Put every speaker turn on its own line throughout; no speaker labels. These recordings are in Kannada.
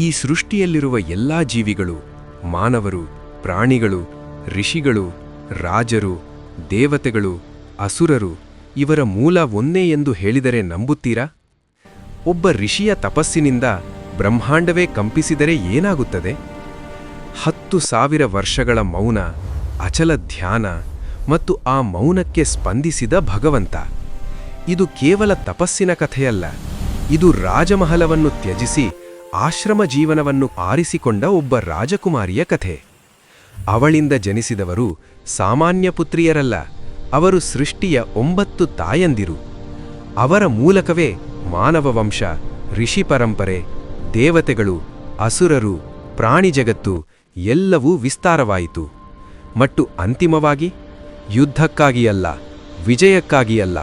ಈ ಸೃಷ್ಟಿಯಲ್ಲಿರುವ ಎಲ್ಲಾ ಜೀವಿಗಳು, ಮಾನವರು, ಪ್ರಾಣಿಗಳು, ಋಷಿಗಳು, ರಾಜರು, ದೇವತೆಗಳು, ಅಸುರರು, ಇವರ ಮೂಲ ಒಂದೇ ಎಂದು ಹೇಳಿದರೆ ನಂಬುತ್ತೀರಾ? ಒಬ್ಬ ಋಷಿಯ ತಪಸ್ಸಿನಿಂದ ಬ್ರಹ್ಮಾಂಡವೇ ಕಂಪಿಸಿದರೆ ಏನಾಗುತ್ತದೆ? ಹತ್ತು ಸಾವಿರ ವರ್ಷಗಳ ಮೌನ, ಅಚಲ ಧ್ಯಾನ ಮತ್ತು ಆ ಮೌನಕ್ಕೆ ಸ್ಪಂದಿಸಿದ ಭಗವಂತ. ಇದು ಕೇವಲ ತಪಸ್ಸಿನ ಕಥೆಯಲ್ಲ, ಇದು ರಾಜಮಹಲವನ್ನು ತ್ಯಜಿಸಿ ಆಶ್ರಮ ಜೀವನವನ್ನು ಆರಿಸಿಕೊಂಡ ಒಬ್ಬ ರಾಜಕುಮಾರಿಯ ಕಥೆ. ಅವಳಿಂದ ಜನಿಸಿದವರು ಸಾಮಾನ್ಯ ಪುತ್ರಿಯರಲ್ಲ, ಅವರು ಸೃಷ್ಟಿಯ ಒಂಬತ್ತು ತಾಯಂದಿರು. ಅವರ ಮೂಲಕವೇ ಮಾನವ ವಂಶ, ಋಷಿ ಪರಂಪರೆ, ದೇವತೆಗಳು, ಅಸುರರು, ಪ್ರಾಣಿ ಜಗತ್ತು ಎಲ್ಲವೂ ವಿಸ್ತಾರವಾಯಿತು. ಮತ್ತು ಅಂತಿಮವಾಗಿ ಯುದ್ಧಕ್ಕಾಗಿ ಅಲ್ಲ ವಿಜಯಕ್ಕಾಗಿ ಅಲ್ಲ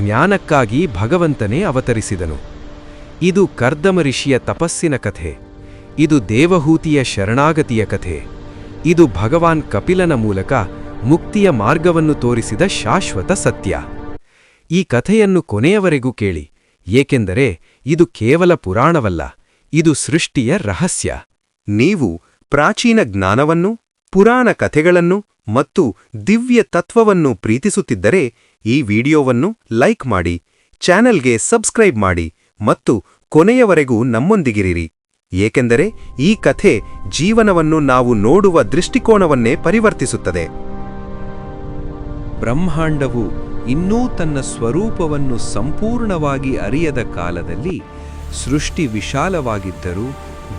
ಜ್ಞಾನಕ್ಕಾಗಿ ಭಗವಂತನೇ ಅವತರಿಸಿದನು. ಇದು ಕರ್ದಮ ಋಷಿಯ ತಪಸ್ಸಿನ ಕಥೆ. ಇದು ದೇವಹೂತಿಯ ಶರಣಾಗತಿಯ ಕಥೆ. ಇದು ಭಗವಾನ್ ಕಪಿಲನ ಮೂಲಕ ಮುಕ್ತಿಯ ಮಾರ್ಗವನ್ನು ತೋರಿಸಿದ ಶಾಶ್ವತ ಸತ್ಯ. ಈ ಕಥೆಯನ್ನು ಕೊನೆಯವರೆಗೂ ಕೇಳಿ, ಏಕೆಂದರೆ ಇದು ಕೇವಲ ಪುರಾಣವಲ್ಲ, ಇದು ಸೃಷ್ಟಿಯ ರಹಸ್ಯ.
ನೀವು ಪ್ರಾಚೀನ ಜ್ಞಾನವನ್ನು, ಪುರಾಣ ಕಥೆಗಳನ್ನು ಮತ್ತು ದಿವ್ಯ ತತ್ವವನ್ನು ಪ್ರೀತಿಸುತ್ತಿದ್ದರೆ ಈ ವಿಡಿಯೋವನ್ನು ಲೈಕ್ ಮಾಡಿ, ಚಾನೆಲ್ಗೆ ಸಬ್ಸ್ಕ್ರೈಬ್ ಮಾಡಿ. ಮತ್ತು ಕೊನೆಯವರೆಗೂ ನಮ್ಮೊಂದಿಗಿರಿರಿ. ಏಕೆಂದರೆ ಈ ಕಥೆ ಜೀವನವನ್ನು ನಾವು ನೋಡುವ ದೃಷ್ಟಿಕೋನವನ್ನೇ ಪರಿವರ್ತಿಸುತ್ತದೆ.
ಬ್ರಹ್ಮಾಂಡವು ಇನ್ನೂ ತನ್ನ ಸ್ವರೂಪವನ್ನು ಸಂಪೂರ್ಣವಾಗಿ ಅರಿಯದ ಕಾಲದಲ್ಲಿ ಸೃಷ್ಟಿ ವಿಶಾಲವಾಗಿದ್ದರೂ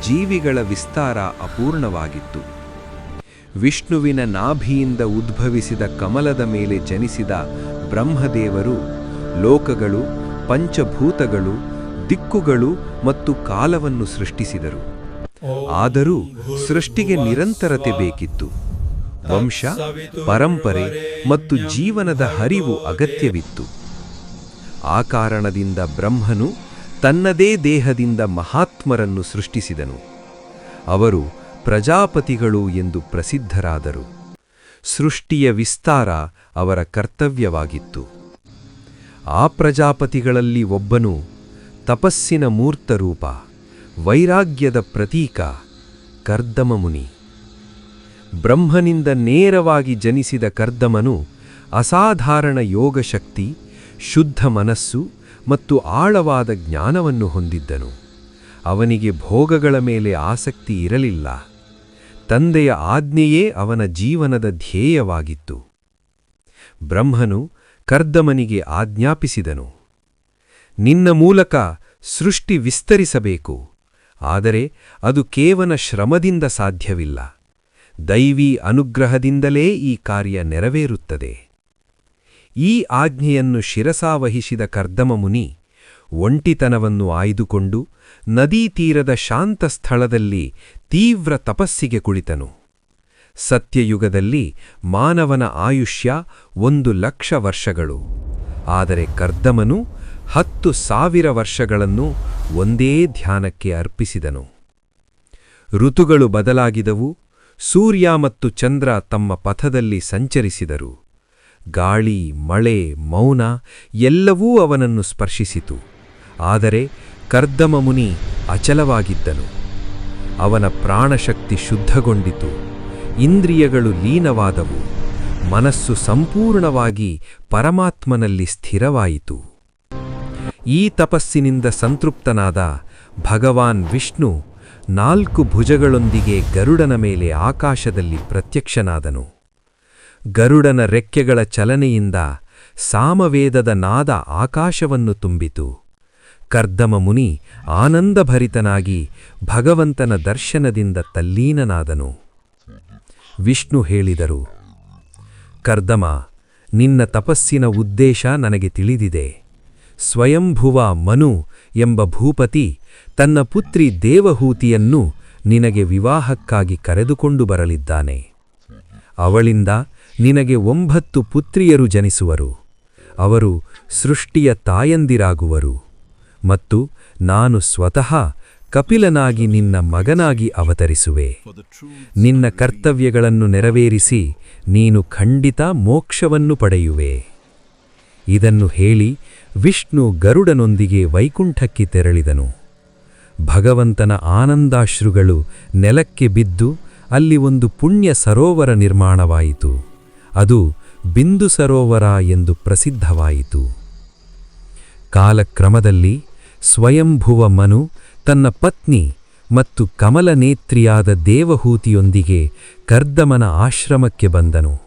ಜೀವಿಗಳ ವಿಸ್ತಾರ ಅಪೂರ್ಣವಾಗಿತ್ತು. ವಿಷ್ಣುವಿನ ನಾಭಿಯಿಂದ ಉದ್ಭವಿಸಿದ ಕಮಲದ ಮೇಲೆ ಜನಿಸಿದ ಬ್ರಹ್ಮದೇವರು, ಲೋಕಗಳು, ಪಂಚಭೂತಗಳು ದಿಕ್ಕುಗಳು ಮತ್ತು ಕಾಲವನ್ನು ಸೃಷ್ಟಿಸಿದರು. ಆದರೂ ಸೃಷ್ಟಿಗೆ ನಿರಂತರತೆ ಬೇಕಿತ್ತು. ವಂಶ, ಪರಂಪರೆ ಮತ್ತು ಜೀವನದ ಹರಿವು ಅಗತ್ಯವಿತ್ತು. ಆ ಕಾರಣದಿಂದ ಬ್ರಹ್ಮನು ತನ್ನದೇ ದೇಹದಿಂದ ಮಹಾತ್ಮರನ್ನು ಸೃಷ್ಟಿಸಿದನು. ಅವರು ಪ್ರಜಾಪತಿಗಳು ಎಂದು ಪ್ರಸಿದ್ಧರಾದರು. ಸೃಷ್ಟಿಯ ವಿಸ್ತಾರ ಅವರ ಕರ್ತವ್ಯವಾಗಿತ್ತು. ಆ ಪ್ರಜಾಪತಿಗಳಲ್ಲಿ ಒಬ್ಬನು ತಪಸ್ಸಿನ ಮೂರ್ತರೂಪ ವೈರಾಗ್ಯದ ಪ್ರತೀಕ, ಕರ್ದಮ ಮುನಿ. ಬ್ರಹ್ಮನಿಂದ ನೇರವಾಗಿ ಜನಿಸಿದ ಕರ್ದಮನು ಅಸಾಧಾರಣ ಯೋಗಶಕ್ತಿ, ಶುದ್ಧ ಮನಸ್ಸು ಮತ್ತು ಆಳವಾದ ಜ್ಞಾನವನ್ನು ಹೊಂದಿದ್ದನು. ಅವನಿಗೆ ಭೋಗಗಳ ಮೇಲೆ ಆಸಕ್ತಿ ಇರಲಿಲ್ಲ. ತಂದೆಯ ಆಜ್ಞೆಯೇ ಅವನ ಜೀವನದ ಧ್ಯೇಯವಾಗಿತ್ತು. ಬ್ರಹ್ಮನು ಕರ್ದಮನಿಗೆ ಆಜ್ಞಾಪಿಸಿದನು. ನಿನ್ನ ಮೂಲಕ ಸೃಷ್ಟಿ ವಿಸ್ತರಿಸಬೇಕು. ಆದರೆ ಅದು ಕೇವಲ ಶ್ರಮದಿಂದ ಸಾಧ್ಯವಿಲ್ಲ. ದೈವಿ ಅನುಗ್ರಹದಿಂದಲೇ ಈ ಕಾರ್ಯ ನೆರವೇರುತ್ತದೆ. ಈ ಆಜ್ಞೆಯನ್ನು ಶಿರಸಾವಹಿಸಿದ ಕರ್ದಮ ಮುನಿ ಒಂಟಿತನವನ್ನು ಆಯ್ದುಕೊಂಡು ನದೀ ತೀರದ ಶಾಂತ ಸ್ಥಳದಲ್ಲಿ ತೀವ್ರ ತಪಸ್ಸಿಗೆ ಕುಳಿತನು. ಸತ್ಯಯುಗದಲ್ಲಿ ಮಾನವನ ಆಯುಷ್ಯ ಒಂದು ಲಕ್ಷ ವರ್ಷಗಳು. ಆದರೆ ಕರ್ದಮನು ಹತ್ತು ಸಾವಿರ ವರ್ಷಗಳನ್ನು ಒಂದೇ ಧ್ಯಾನಕ್ಕೆ ಅರ್ಪಿಸಿದನು. ಋತುಗಳು ಬದಲಾಗಿದವು, ಸೂರ್ಯ ಮತ್ತು ಚಂದ್ರ ತಮ್ಮ ಪಥದಲ್ಲಿ ಸಂಚರಿಸಿದರು. ಗಾಳಿ, ಮಳೆ, ಮೌನ ಎಲ್ಲವೂ ಅವನನ್ನು ಸ್ಪರ್ಶಿಸಿತು. ಆದರೆ ಕರ್ದಮ ಮುನಿ ಅಚಲವಾಗಿದ್ದನು. ಅವನ ಪ್ರಾಣಶಕ್ತಿ ಶುದ್ಧಗೊಂಡಿತು. ಇಂದ್ರಿಯಗಳು ಲೀನವಾದವು. ಮನಸ್ಸು ಸಂಪೂರ್ಣವಾಗಿ ಪರಮಾತ್ಮನಲ್ಲಿ ಸ್ಥಿರವಾಯಿತು. ಈ ತಪಸ್ಸಿನಿಂದ ಸಂತೃಪ್ತನಾದ ಭಗವಾನ್ ವಿಷ್ಣು ನಾಲ್ಕು ಭುಜಗಳೊಂದಿಗೆ ಗರುಡನ ಮೇಲೆ ಆಕಾಶದಲ್ಲಿ ಪ್ರತ್ಯಕ್ಷನಾದನು. ಗರುಡನ ರೆಕ್ಕೆಗಳ ಚಲನೆಯಿಂದ ಸಾಮವೇದದ ನಾದ ಆಕಾಶವನ್ನು ತುಂಬಿತು. ಕರ್ದಮ ಮುನಿ ಆನಂದಭರಿತನಾಗಿ ಭಗವಂತನ ದರ್ಶನದಿಂದ ತಲ್ಲೀನನಾದನು. ವಿಷ್ಣು ಹೇಳಿದರು, ಕರ್ದಮ, ನಿನ್ನ ತಪಸ್ಸಿನ ಉದ್ದೇಶ ನನಗೆ ತಿಳಿದಿದೆ. ಸ್ವಯಂಭುವ ಮನು ಎಂಬ ಭೂಪತಿ ತನ್ನ ಪುತ್ರಿ ದೇವಹೂತಿಯನ್ನು ನಿನಗೆ ವಿವಾಹಕ್ಕಾಗಿ ಕರೆದುಕೊಂಡು ಬರಲಿದ್ದಾನೆ. ಅವಳಿಂದ ನಿನಗೆ ಒಂಬತ್ತು ಪುತ್ರಿಯರು ಜನಿಸುವರು. ಅವರು ಸೃಷ್ಟಿಯ ತಾಯಂದಿರಾಗುವರು. ಮತ್ತು ನಾನು ಸ್ವತಃ ಕಪಿಲನಾಗಿ ನಿನ್ನ ಮಗನಾಗಿ ಅವತರಿಸುವೆ. ನಿನ್ನ ಕರ್ತವ್ಯಗಳನ್ನು ನೆರವೇರಿಸಿ ನೀನು ಖಂಡಿತ ಮೋಕ್ಷವನ್ನು ಪಡೆಯುವೆ. ಇದನ್ನು ಹೇಳಿ ವಿಷ್ಣು ಗರುಡನೊಂದಿಗೆ ವೈಕುಂಠಕ್ಕೆ ತೆರಳಿದನು.
ಭಗವಂತನ ಆನಂದಾಶ್ರುಗಳು ನೆಲಕ್ಕೆ ಬಿದ್ದು ಅಲ್ಲಿ ಒಂದು ಪುಣ್ಯ ಸರೋವರ ನಿರ್ಮಾಣವಾಯಿತು. ಅದು ಬಿಂದು ಸರೋವರ ಎಂದು ಪ್ರಸಿದ್ಧವಾಯಿತು. ಕಾಲಕ್ರಮದಲ್ಲಿ ಸ್ವಯಂಭುವ ಮನು ತನ್ನ ಪತ್ನಿ ಮತ್ತು ಕಮಲನೇತ್ರಿಯಾದ ದೇವಹೂತಿಯೊಂದಿಗೆ ಕರ್ದಮನ ಆಶ್ರಮಕ್ಕೆ ಬಂದನು.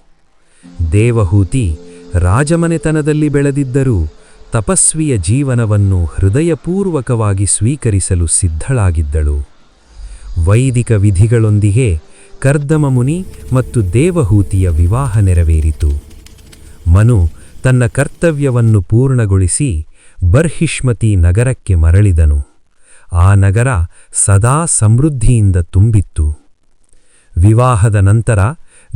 ದೇವಹೂತಿ ರಾಜಮನೆತನದಲ್ಲಿ ಬೆಳೆದಿದ್ದರೂ ತಪಸ್ವಿಯ ಜೀವನವನ್ನು ಹೃದಯಪೂರ್ವಕವಾಗಿ ಸ್ವೀಕರಿಸಲು ಸಿದ್ಧಳಾಗಿದ್ದಳು. ವೈದಿಕ ವಿಧಿಗಳೊಂದಿಗೆ ಕರ್ದಮ ಮುನಿ ಮತ್ತು ದೇವಹೂತಿಯ ವಿವಾಹ ನೆರವೇರಿತು. ಮನು ತನ್ನ ಕರ್ತವ್ಯವನ್ನು ಪೂರ್ಣಗೊಳಿಸಿ ಬರ್ಹಿಷ್ಮತಿ ನಗರಕ್ಕೆ ಮರಳಿದನು. ಆ ನಗರ ಸದಾ ಸಮೃದ್ಧಿಯಿಂದ ತುಂಬಿತ್ತು. ವಿವಾಹದ ನಂತರ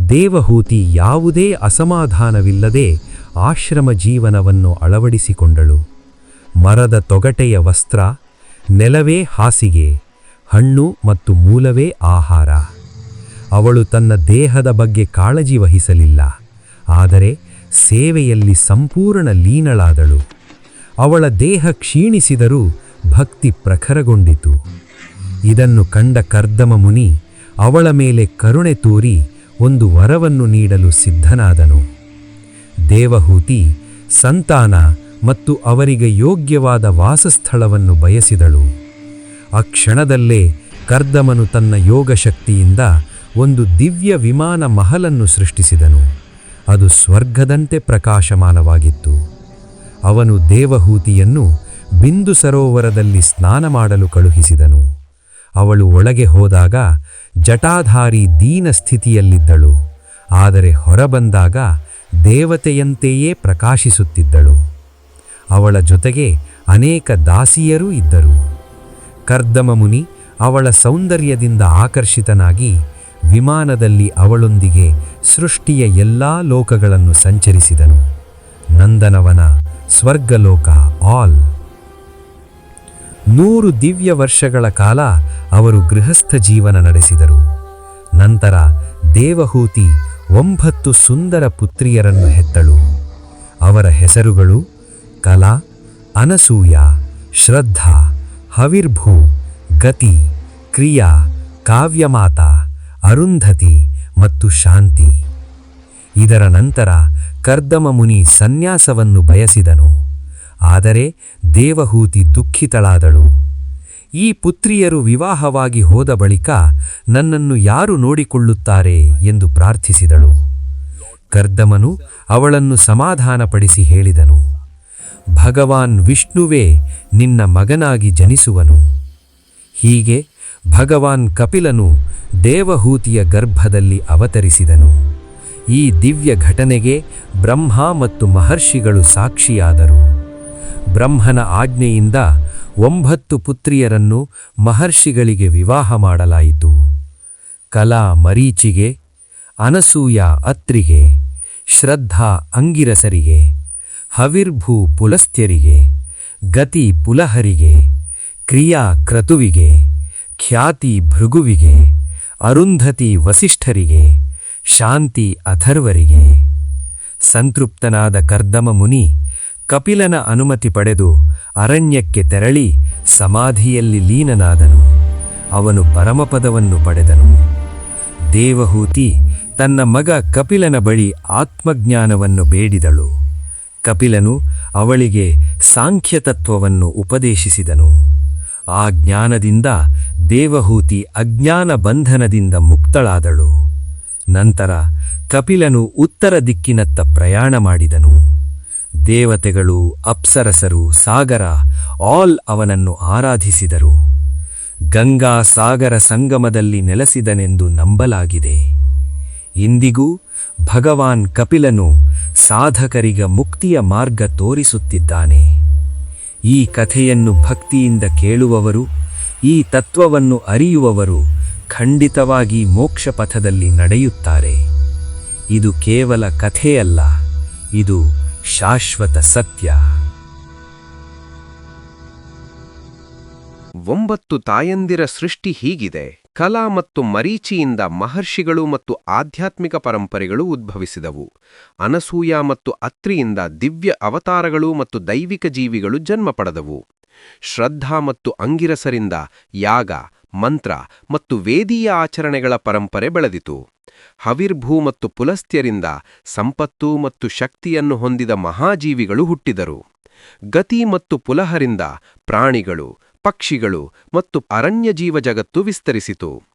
ದೇವಹೂತಿ ಯಾವುದೇ ಅಸಮಾಧಾನವಿಲ್ಲದೆ ಆಶ್ರಮ ಜೀವನವನ್ನು ಅಳವಡಿಸಿಕೊಂಡಳು. ಮರದ ತೊಗಟೆಯ ವಸ್ತ್ರ, ನೆಲವೇ ಹಾಸಿಗೆ, ಹಣ್ಣು ಮತ್ತು ಮೂಲವೇ ಆಹಾರ. ಅವಳು ತನ್ನ ದೇಹದ ಬಗ್ಗೆ ಕಾಳಜಿ ವಹಿಸಲಿಲ್ಲ, ಆದರೆ ಸೇವೆಯಲ್ಲಿ ಸಂಪೂರ್ಣ ಲೀನಳಾದಳು. ಅವಳ ದೇಹ ಕ್ಷೀಣಿಸಿದರೂ ಭಕ್ತಿ ಪ್ರಖರಗೊಂಡಿತು. ಇದನ್ನು ಕಂಡ ಕರ್ದಮ ಮುನಿ ಅವಳ ಮೇಲೆ ಕರುಣೆ ತೋರಿ ಒಂದು ವರವನ್ನು ನೀಡಲು ಸಿದ್ಧನಾದನು. ದೇವಹೂತಿ ಸಂತಾನ ಮತ್ತು ಅವರಿಗೆ ಯೋಗ್ಯವಾದ ವಾಸಸ್ಥಳವನ್ನು ಬಯಸಿದಳು. ಆ ಕ್ಷಣದಲ್ಲೇ ಕರ್ದಮನು ತನ್ನ ಯೋಗಶಕ್ತಿಯಿಂದ ಒಂದು ದಿವ್ಯ ವಿಮಾನ ಮಹಲನ್ನು ಸೃಷ್ಟಿಸಿದನು. ಅದು ಸ್ವರ್ಗದಂತೆ ಪ್ರಕಾಶಮಾನವಾಗಿತ್ತು. ಅವನು ದೇವಹೂತಿಯನ್ನು ಬಿಂದು ಸರೋವರದಲ್ಲಿ ಸ್ನಾನ ಮಾಡಲು ಕಳುಹಿಸಿದನು. ಅವಳು ಒಳಗೆ ಹೋದಾಗ ಜಟಾಧಾರಿ ದೀನ ಸ್ಥಿತಿಯಲ್ಲಿದ್ದಳು. ಆದರೆ ಹೊರಬಂದಾಗ ದೇವತೆಯಂತೆಯೇ ಪ್ರಕಾಶಿಸುತ್ತಿದ್ದಳು. ಅವಳ ಜೊತೆಗೆ ಅನೇಕ ದಾಸಿಯರೂ ಇದ್ದರು. ಕರ್ದಮ ಮುನಿ ಅವಳ ಸೌಂದರ್ಯದಿಂದ ಆಕರ್ಷಿತನಾಗಿ ವಿಮಾನದಲ್ಲಿ ಅವಳೊಂದಿಗೆ ಸೃಷ್ಟಿಯ ಎಲ್ಲಾ ಲೋಕಗಳನ್ನು ಸಂಚರಿಸಿದನು. ನಂದನವನ ಸ್ವರ್ಗಲೋಕ ಆಲ್. ನೂರು ದಿವ್ಯ ವರ್ಷಗಳ ಕಾಲ ಅವರು ಗೃಹಸ್ಥ ಜೀವನ ನಡೆಸಿದರು. ನಂತರ ದೇವಹೂತಿ ಒಂಬತ್ತು ಸುಂದರ ಪುತ್ರಿಯರನ್ನು ಹೆತ್ತಳು. ಅವರ ಹೆಸರುಗಳು ಕಲಾ, ಅನಸೂಯ, ಶ್ರದ್ಧಾ, ಹವಿರ್ಭೂ, ಗತಿ, ಕ್ರಿಯಾ, ಕಾವ್ಯಮಾತ, ಅರುಂಧತಿ ಮತ್ತು ಶಾಂತಿ. ಇದರ ನಂತರ ಕರ್ದಮ ಮುನಿ ಸನ್ಯಾಸವನ್ನು ಬಯಸಿದನು. ಆದರೆ ದೇವಹೂತಿ ದುಃಖಿತಳಾದಳು. ಈ ಪುತ್ರಿಯರು ವಿವಾಹವಾಗಿ ಹೋದ ಬಳಿಕ ನನ್ನನ್ನು ಯಾರು ನೋಡಿಕೊಳ್ಳುತ್ತಾರೆ ಎಂದು ಪ್ರಾರ್ಥಿಸಿದಳು. ಕರ್ದಮನು ಅವಳನ್ನು ಸಮಾಧಾನಪಡಿಸಿ ಹೇಳಿದನು. ಭಗವಾನ್ ವಿಷ್ಣುವೇ ನಿನ್ನ ಮಗನಾಗಿ ಜನಿಸುವನು. ಹೀಗೆ ಭಗವಾನ್ ಕಪಿಲನು ದೇವಹೂತಿಯ ಗರ್ಭದಲ್ಲಿ ಅವತರಿಸಿದನು. ಈ ದಿವ್ಯ ಘಟನೆಗೆ ಬ್ರಹ್ಮ ಮತ್ತು ಮಹರ್ಷಿಗಳು ಸಾಕ್ಷಿಯಾದರು. ಬ್ರಹ್ಮನ ಆಜ್ಞೆಯಿಂದ ಒಂಬತ್ತು ಪುತ್ರಿಯರನ್ನು ಮಹರ್ಷಿಗಳಿಗೆ ವಿವಾಹ ಮಾಡಲಾಯಿತು. ಕಲಾ ಮರೀಚಿಗೆ, ಅನಸೂಯ ಅತ್ರಿಗೆ, ಶ್ರದ್ಧಾ ಅಂಗಿರಸರಿಗೆ, ಹವಿರ್ಭೂ ಪುಲಸ್ತ್ಯರಿಗೆ, ಗತಿ ಪುಲಹರಿಗೆ, ಕ್ರಿಯಾ ಕ್ರತುವಿಗೆ, ಖ್ಯಾತಿ ಭೃಗುವಿಗೆ, ಅರುಂಧತಿ ವಸಿಷ್ಠರಿಗೆ, ಶಾಂತಿ ಅಥರ್ವರಿಗೆ. ಸಂತೃಪ್ತನಾದ ಕರ್ದಮ ಮುನಿ ಕಪಿಲನ ಅನುಮತಿ ಪಡೆದು ಅರಣ್ಯಕ್ಕೆ ತೆರಳಿ ಸಮಾಧಿಯಲ್ಲಿ ಲೀನನಾದನು. ಅವನು ಪರಮಪದವನ್ನು ಪಡೆದನು. ದೇವಹೂತಿ ತನ್ನ ಮಗ ಕಪಿಲನ ಬಳಿ ಆತ್ಮಜ್ಞಾನವನ್ನು ಬೇಡಿದಳು. ಕಪಿಲನು ಅವಳಿಗೆ ಸಾಂಖ್ಯತತ್ವವನ್ನು ಉಪದೇಶಿಸಿದನು. ಆ ಜ್ಞಾನದಿಂದ ದೇವಹೂತಿ ಅಜ್ಞಾನ ಬಂಧನದಿಂದ ಮುಕ್ತಳಾದಳು. ನಂತರ ಕಪಿಲನು ಉತ್ತರ ದಿಕ್ಕಿನತ್ತ ಪ್ರಯಾಣ ಮಾಡಿದನು. ದೇವತೆಗಳು, ಅಪ್ಸರಸರು, ಸಾಗರ, ಆಲ್ ಅವನನ್ನು ಆರಾಧಿಸಿದರು. ಗಂಗಾ ಸಾಗರ ಸಂಗಮದಲ್ಲಿ ನೆಲೆಸಿದನೆಂದು ನಂಬಲಾಗಿದೆ. ಇಂದಿಗೂ ಭಗವಾನ್ ಕಪಿಲನು ಸಾಧಕರಿಗ ಮುಕ್ತಿಯ ಮಾರ್ಗ ತೋರಿಸುತ್ತಿದ್ದಾನೆ. ಈ ಕಥೆಯನ್ನು ಭಕ್ತಿಯಿಂದ ಕೇಳುವವರು, ಈ ತತ್ವವನ್ನು ಅರಿಯುವವರು ಖಂಡಿತವಾಗಿ ಮೋಕ್ಷ ಪಥದಲ್ಲಿ ನಡೆಯುತ್ತಾರೆ. ಇದು ಕೇವಲ ಕಥೆಯಲ್ಲ, ಇದು ಶಾಶ್ವತ ಸತ್ಯ.
ಒಂಬತ್ತು ತಾಯಂದಿರ ಸೃಷ್ಟಿ ಹೀಗಿದೆ. ಕಲಾ ಮತ್ತು ಮರೀಚಿಯಿಂದ ಮಹರ್ಷಿಗಳು ಮತ್ತು ಆಧ್ಯಾತ್ಮಿಕ ಪರಂಪರೆಗಳು ಉದ್ಭವಿಸಿದವು. ಅನಸೂಯ ಮತ್ತು ಅತ್ರಿಯಿಂದ ದಿವ್ಯ ಅವತಾರಗಳು ಮತ್ತು ದೈವಿಕ ಜೀವಿಗಳು ಜನ್ಮ ಪಡೆದವು. ಶ್ರದ್ಧಾ ಮತ್ತು ಅಂಗಿರಸರಿಂದ ಯಾಗ ಮಂತ್ರ ಮತ್ತು ವೇದೀಯ ಆಚರಣೆಗಳ ಪರಂಪರೆ ಬೆಳೆದಿತು. ಹವಿರ್ಭೂ ಮತ್ತು ಪುಲಸ್ತ್ಯರಿಂದ ಸಂಪತ್ತು ಮತ್ತು ಶಕ್ತಿಯನ್ನು ಹೊಂದಿದ ಮಹಾಜೀವಿಗಳು ಹುಟ್ಟಿದರು. ಗತಿ ಮತ್ತು ಪುಲಹರಿಂದ ಪ್ರಾಣಿಗಳು, ಪಕ್ಷಿಗಳು ಮತ್ತು ಅರಣ್ಯಜೀವ ಜಗತ್ತು ವಿಸ್ತರಿಸಿತು.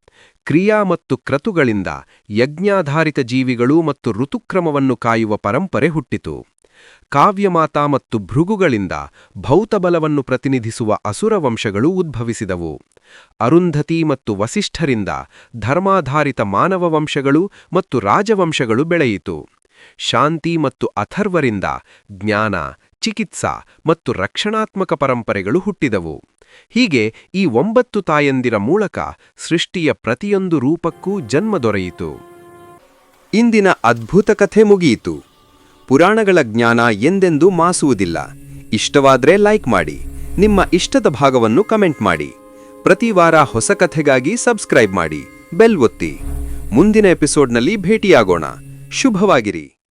ಕ್ರಿಯಾ ಮತ್ತು ಕ್ರತುಗಳಿಂದ ಯಜ್ಞಾಧಾರಿತ ಜೀವಿಗಳು ಮತ್ತು ಋತುಕ್ರಮವನ್ನು ಕಾಯುವ ಪರಂಪರೆ ಹುಟ್ಟಿತು. ಕಾವ್ಯಮಾತಾ ಮತ್ತು ಭೃಗುಗಳಿಂದ ಭೌತಬಲವನ್ನು ಪ್ರತಿನಿಧಿಸುವ ಅಸುರ ವಂಶಗಳು ಉದ್ಭವಿಸಿದವು. ಅರುಂಧತಿ ಮತ್ತು ವಸಿಷ್ಠರಿಂದ ಧರ್ಮಾಧಾರಿತ ಮಾನವ ವಂಶಗಳು ಮತ್ತು ರಾಜವಂಶಗಳು ಬೆಳೆಯಿತು. ಶಾಂತಿ ಮತ್ತು ಅಥರ್ವರಿಂದ ಜ್ಞಾನ, ಚಿಕಿತ್ಸಾ ಮತ್ತು ರಕ್ಷಣಾತ್ಮಕ ಪರಂಪರೆಗಳು ಹುಟ್ಟಿದವು. ಹೀಗೆ ಈ ಒಂಬತ್ತು ತಾಯಂದಿರ ಮೂಲಕ ಸೃಷ್ಟಿಯ ಪ್ರತಿಯೊಂದು ರೂಪಕ್ಕೂ ಜನ್ಮ ದೊರೆಯಿತು.
ಇಂದಿನ ಅದ್ಭುತ ಕಥೆ ಮುಗಿಯಿತು. ಪುರಾಣಗಳ ಜ್ಞಾನ ಎಂದೆಂದೂ ಮಾಸುವುದಿಲ್ಲ. ಇಷ್ಟವಾದ್ರೆ ಲೈಕ್ ಮಾಡಿ. ನಿಮ್ಮ ಇಷ್ಟದ ಭಾಗವನ್ನು ಕಮೆಂಟ್ ಮಾಡಿ. ಪ್ರತಿ ವಾರ ಹೊಸ ಕಥೆಗಾಗಿ ಸಬ್ಸ್ಕ್ರೈಬ್ ಮಾಡಿ. ಬೆಲ್ ಒತ್ತಿ. ಮುಂದಿನ ಎಪಿಸೋಡ್ನಲ್ಲಿ ಭೇಟಿಯಾಗೋಣ. ಶುಭವಾಗಿರಿ.